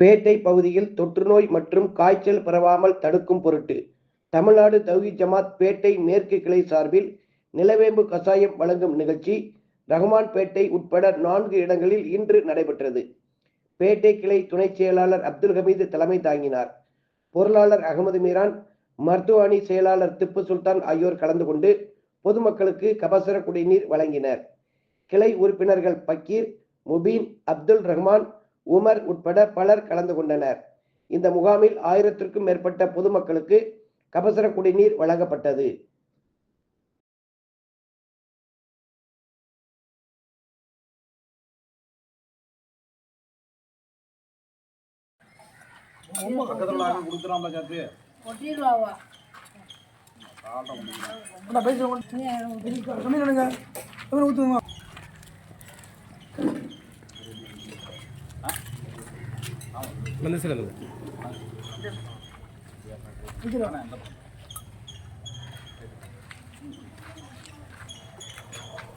பேட்டை பகுதியில் தொற்றுநோய் மற்றும் காய்ச்சல் பரவாமல் தடுக்கும் பொருட்டு தமிழ்நாடு தௌஹி ஜமாத் பேட்டை மேற்கு கிளை சார்பில் நிலவேம்பு கசாயம் வழங்கும் நிகழ்ச்சி ரஹ்மான்பேட்டை உட்பட நான்கு இடங்களில் இன்று நடைபெற்றது. பேட்டை கிளை துணைச் செயலாளர் அப்துல் ஹமீது தலைமை தாங்கினார். பொருளாளர் அகமது மீரான் மருத்துவ அணி செயலாளர் திப்பு சுல்தான் ஆகியோர் கலந்து கொண்டு பொதுமக்களுக்கு கபசர குடிநீர் வழங்கினர். கிளை உறுப்பினர்கள் பக்கீர் முபீன் அப்துல் ரஹ்மான் உமர் உட்பட பலர் கலந்து கொண்டனர். இந்த முகாமில் ஆயிரத்திற்கும் மேற்பட்ட பொதுமக்களுக்கு கபசர குடிநீர் வழங்கப்பட்டது. பக்கத்துல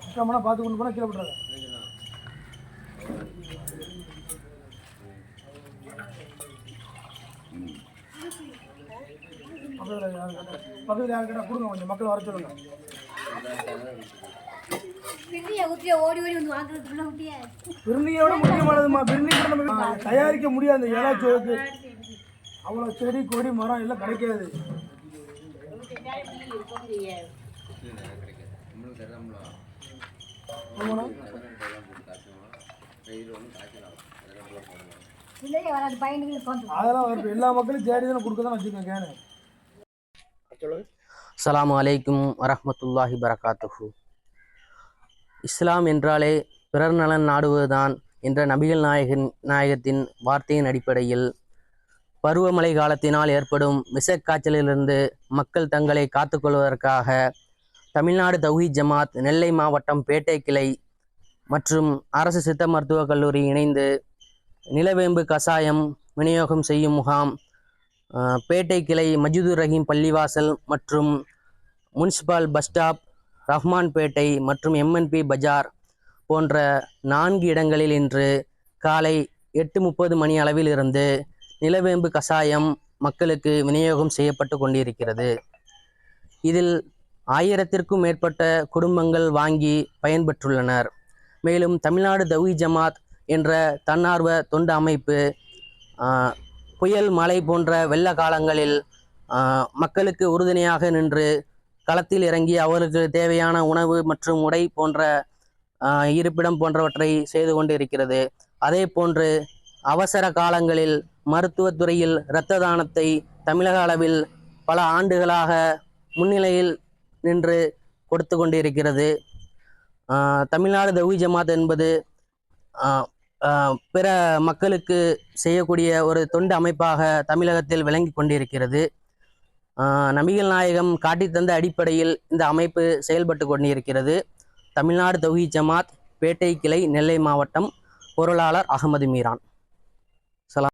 நிற்காமனா பார்த்து கொண்டு போனால் கீழே விட்றாங்க பக்கத்தில் யாருக்கிட்ட யாரு கேட்டால் கொடுங்க கொஞ்சம் மக்கள் வர சொல்லுங்க. முக்கியமானதுமா நம்ம தயாரிக்க முடியாது அந்த இலை சோறுக்கு அவ்வளோ செடி கொடி மரம் எல்லாம் கிடைக்காது. அதெல்லாம் எல்லா மக்களும் தேடி தானே கொடுக்க தான் வச்சுக்கோங்க கேனு. அஸ்ஸலாமு அலைக்கும் வரஹ்மத்துல்லாஹி பரகாத்துஹு. இஸ்லாம் என்றாலே பிறர் நலன் நாடுவதுதான் என்ற நபிகள் நாயகன் நாயகத்தின் வார்த்தையின் அடிப்படையில். பருவமழை காலத்தினால் ஏற்படும் விஷக்காய்ச்சலிலிருந்து மக்கள் தங்களை காத்துக்கொள்வதற்காக தமிழ்நாடு தௌஹீத் ஜமாத் நெல்லை மாவட்டம் பேட்டை கிளை மற்றும் அரசு சித்த மருத்துவக் கல்லூரி இணைந்து நிலவேம்பு கசாயம் விநியோகம் செய்யும் முகாம் பேட்டை கிளை மஜிதுர் ரஹீம் பள்ளிவாசல் மற்றும் முனிசிபால் பஸ் ஸ்டாப் ரஹ்மான்பேட்டை மற்றும் எம்என்பி பஜார் போன்ற நான்கு இடங்களில் இன்று காலை எட்டு முப்பது மணி அளவில் இருந்து நிலவேம்பு கசாயம் மக்களுக்கு விநியோகம் செய்யப்பட்டு கொண்டிருக்கிறது. இதில் ஆயிரத்திற்கும் மேற்பட்ட குடும்பங்கள் வாங்கி பயன்பெற்றுள்ளனர். மேலும் தமிழ்நாடு தவி ஜமாத் என்ற தன்னார்வ தொண்டு அமைப்பு புயல் மழை போன்ற வெள்ள காலங்களில் மக்களுக்கு உறுதுணையாக நின்று களத்தில் இறங்கி அவர்களுக்கு தேவையான உணவு மற்றும் உடை போன்ற இருப்பிடம் போன்றவற்றை செய்து கொண்டு இருக்கிறது அதே போன்று அவசர காலங்களில் மருத்துவத்துறையில் இரத்த தானத்தை தமிழக அளவில் பல ஆண்டுகளாக முன்னிலையில் நின்று கொடுத்து கொண்டிருக்கிறது. தமிழ்நாடு தவி ஜமாத் என்பது பிற மக்களுக்கு செய்யக்கூடிய ஒரு தொண்டு அமைப்பாக தமிழகத்தில் விளங்கி கொண்டிருக்கிறது. நபிகள் நாயகம் காட்டித் தந்த அடிப்படையில் இந்த அமைப்பு செயல்பட்டு கொண்டிருக்கிறது. தமிழ்நாடு தௌஹி ஜமாத் பேட்டை கிளை நெல்லை மாவட்டம் பொருளாளர் அகமது மீரான்.